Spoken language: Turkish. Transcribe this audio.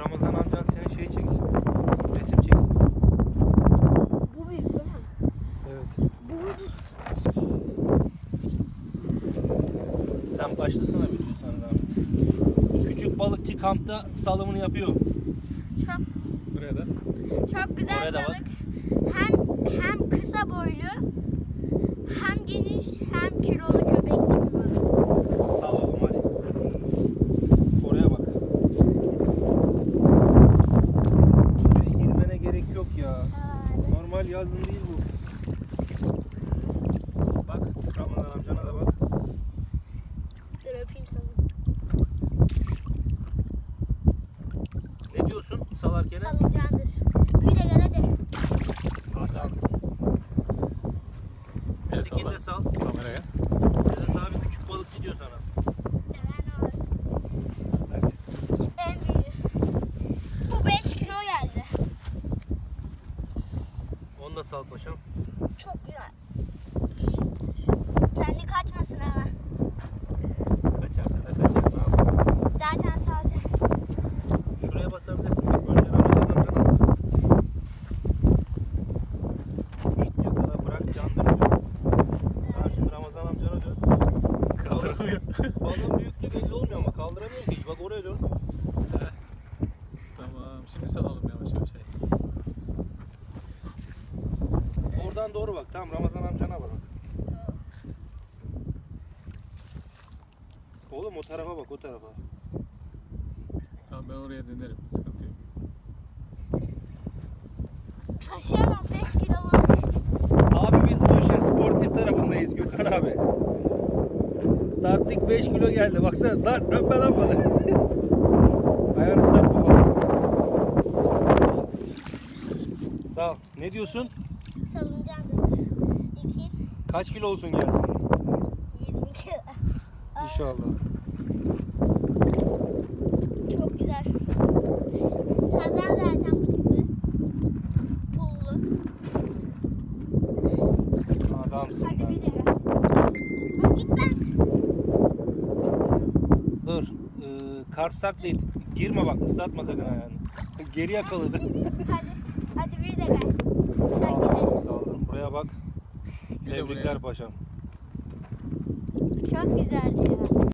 Ramazan amcan seni şey çeksin. Resim çeksin. Bu büyük değil mi? Evet. Bu büyük. Sen başlasana biliyorsan Rami. Küçük balıkçı kampta salımını yapıyor. Çok Buraya da. çok güzel Oraya da bak. balık. Hem hem kısa boylu, hem geniş, hem kilolu göbekli yok ya. Normal yazın değil bu. Bak Ramazan amcana da bak. Dur öpeyim sana. Ne diyorsun salarken? Salıncağındır. Büyü de gel hadi. Adamsın. El Ötekini salla. de sal. Kameraya. Sedat abi küçük balıkçı diyor sana. Hadi. En büyüğü. Bu 5 kilo geldi. Da sal paşam. Çok güzel. Kendi kaçmasın hemen. Kaçarsa da kaçar. Zaten salacağız. Şuraya basabilirsin. Bak önce Ramazan amcana. Yakala bırak candır. Tamam şimdi Ramazan amcana dön. Kaldıramıyor. Balığın büyüklüğü belli olmuyor ama kaldıramıyor ki hiç. Bak oraya dön. tamam. Şimdi salalım yavaş yavaş. Oradan doğru bak. Tamam Ramazan amcana bak. Oğlum o tarafa bak o tarafa. Tamam ben oraya dönerim. Sıkıntı yok. Taşıyamam 5 kilo balık. Abi biz bu işin sportif tarafındayız Gökhan abi. Tarttık 5 kilo geldi. Baksana lan öpme lan balığı. Ayağını satma balığı. Sağ ol. Ne diyorsun? Salıncağındır. 2, Kaç kilo olsun gelsin? 20 kilo. İnşallah. Çok güzel. Sazan zaten bıdıklı. Pullu. Adamsın Hadi lan. bir de. Git lan. Dur. Ee, karp saklayıp girme bak ıslatma sakın ayağını. Geri yakaladı. Hadi. Hadi bir de gel. Sen gidelim. Sağ olun. Buraya bak. Tebrikler paşam. Çok güzeldi ya.